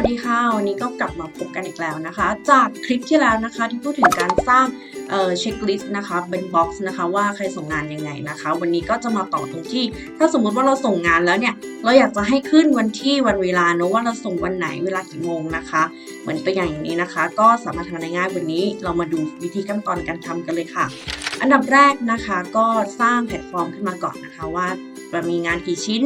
วัสดีค่ะ วันนี้ก็กลับมาพบกันอีกแล้วนะคะ จากคลิปที่แล้วนะคะที่พูดถึงการสร้างเอ่อเช็คลิสต์นะคะเป็นบ็อกซ์นะคะว่าใครส่งงานยังไงนะคะ วันนี้ก็จะมาต่อตรงที่ ถ้าสมมุติว่าเราส่งงานแล้วเนี่ย เราอยากจะให้ขึ้นวันที่วันเวลาเนอะว่าเราส่งวันไหนเวลากี่โมงนะคะ เหมือนตัวอย่างอย่างนี้นะคะ ก็สามารถทำได้ง่ายวันนี้เรามาดูวิธีขั้นตอนการทำกันเลยค่ะ อันดับแรกนะคะก็สร้างแพลตฟอร์มขึ้นมาก่อนนะคะว่ามีงานกี่ชิ้น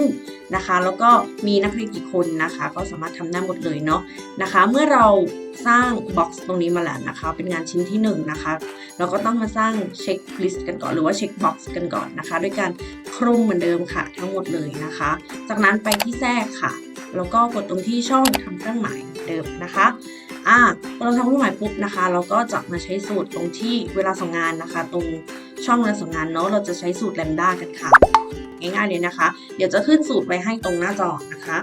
นะคะ แล้วก็มีนักเรียนกี่คนนะคะ ก็สามารถทำได้หมดเลยเนาะนะคะ เมื่อเราสร้างบ็อกซ์ตรงนี้มาแล้วนะคะ เป็นงานชิ้นที่1นงนะคะ เราก็ต้องมาสร้างเช็คลิสต์กันก่อนหรือว่าเช็คบ็อกซ์กันก่อนนะคะด้วยการคลุมเหมือนเดิมค่ะทั้งหมดเลยนะคะ จากนั้นไปที่แทรกค่ะ แล้วก็กดตรงที่ช่องทำเครื่องหมายเดิมนะคะ อ่าพอเราทำรื่องหมายปุ๊บนะคะ เราก็จะมาใช้สูตรตรงที่เวลาส่งงานนะคะ ตรงช่องเวลาส่งงานเนาะเราจะใช้สูตรแลมด้ากันค่ะ ง่ายๆเลยนะคะ เดี๋ยวจะขึ้นสูตรไว้ให้ตรงหน้าจอนะคะ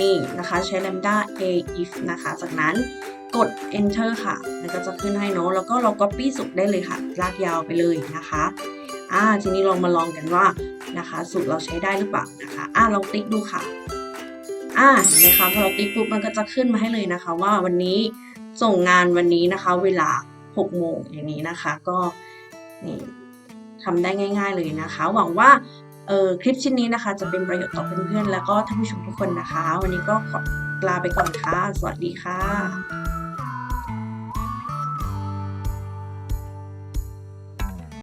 นี่นะคะใช้ lambda a if นะคะ จากนั้นกด enter ค่ะ มันก็จะขึ้นให้เนาะแล้วก็เรา copy สูตรได้เลยค่ะ ลากยาวไปเลยนะคะอ่าทีนี้ลองมาลองกันว่านะคะ สูตรเราใช้ได้หรือเปล่านะคะอ่าลองติ๊กดูค่ะ อ่าเห็นไหมคะพอเราติ๊กปุ๊บมันก็จะขึ้นมาให้เลยนะคะ ว่าวันนี้ส่งงานวันนี้นะคะ เวลา6โมงอย่างนี้นะคะ ก็นี่ทำได้ง่าย ๆเลยนะคะ หวังว่าเออคลิปชิ้นนี้นะคะ จะเป็นประโยชน์ต่อเพื่อนๆแล้วก็ท่านผู้ชมทุกคนนะคะ วันนี้ก็ขอลาไปก่อนค่ะ สวัสดีค่ะ